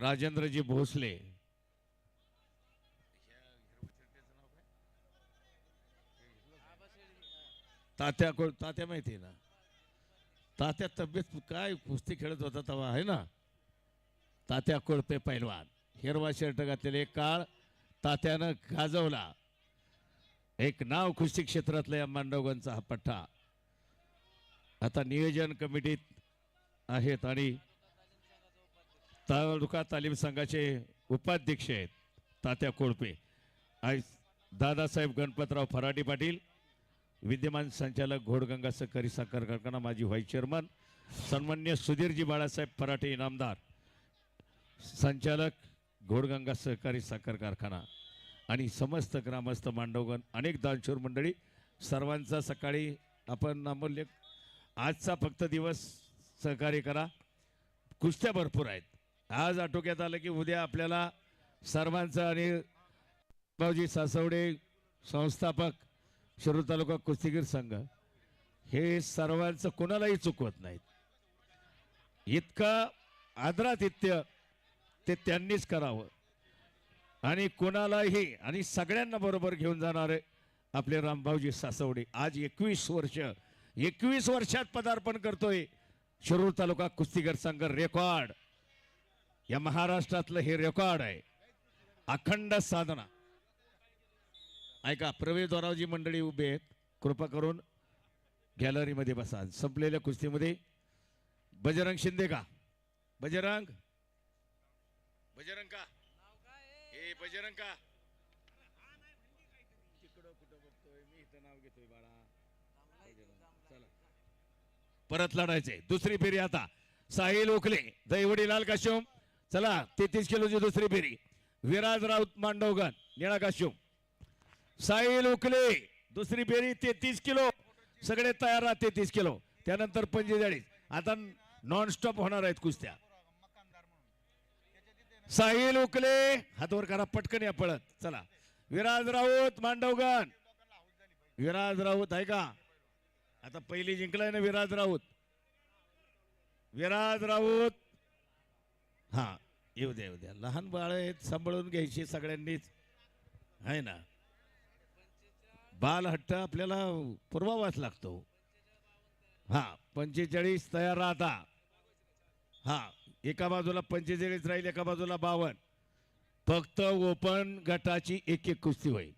राजेंद्रजी भोसले. तात्या को तात्या माहिती आहे ना? तात्या तब्येत काय कुस्ती खेळत होता तेव्हा आहे ना? तात्या कोळपे पैलवान. हिरवा शर्ट घातलेले एक काळ तात्यानं गाजवला. एक नाव कुस्ती क्षेत्रातला या मांडवगांचा हा पठ्ठा आता नियोजन कमिटीत आहेत आणि तालुका तालीम संघाचे उपाध्यक्ष आहेत तात्या कोळपे. आय दादासाहेब गणपतराव फराडी पाटील विद्यमान संचालक घोडगंगा सहकारी साखर कारखाना माजी व्हाईस चेअरमन सन्मान्य सुधीरजी बाळासाहेब फराटे इनामदार संचालक घोडगंगा सहकारी साखर कारखाना आणि समस्त ग्रामस्थ मांडवगण अनेक दानशूर मंडळी सर्वांचा सकाळी आपण अमूल्य आजचा फक्त दिवस सहकार्य करा. कुस्त्या भरपूर आहेत. आज आटोक्यात आलं की उद्या आपल्याला सर्वांचं आणि भाऊजी सासवडे संस्थापक शिरूर तालुका कुस्तीगीर संघ हे सर्वांचं कोणालाही चुकवत नाहीत. इतकं आदरातिथ्य ते त्यांनीच करावं. आणि कोणालाही आणि सगळ्यांना बरोबर घेऊन जाणारे आपले रामभाऊजी सासवडे आज एकवीस वर्ष एकवीस वर्षात पदार्पण करतोय शिरूर तालुका कुस्तीगीर संघ रेकॉर्ड या महाराष्ट्रातलं हे रेकॉर्ड आहे. अखंड साधना. ऐका प्रवेशद्वारावजी मंडळी उभे आहेत. कृपा करून गॅलरीमध्ये बसा. संपलेल्या कुस्तीमध्ये. बजरंग शिंदे का? बजरंग? बजरंग का? हे बजरंग का? तिकडं कुठं बघतोय? मी इथं नाव घेतोय बाळा. परत लढायचे दुसरी फेरी आता. साहिल ओखले. दैवडी लाल काश्यम चला तेहतीस किलोची दुसरी फेरी. विराज राऊत मांडवगण निळा काश्यम साहिल उकले दुसरी फेरी तेहतीस किलो. सगळे तयार राहा तेहतीस किलो. त्यानंतर पंचेचाळीस. आता नॉन स्टॉप होणार आहेत कुस्त्या. साहिल उकले हातवर करा पटकन या पळत. चला. विराज राऊत मांडवगण. विराज राऊत आहे का? आता पहिली जिंकलाय ना विराज राऊत. विराज राऊत हा येऊ द्या येऊ द्या लहान बाळ आहेत सांभाळून घ्यायची सगळ्यांनीच. आहे ना? बालहट्ट आपल्याला पुरवावाच लागतो. हा पंचेचाळीस तयार राहता. हा एका बाजूला पंचेचाळीस राहील एका बाजूला बावन्न फक्त ओपन गटाची एक एक कुस्ती होईल.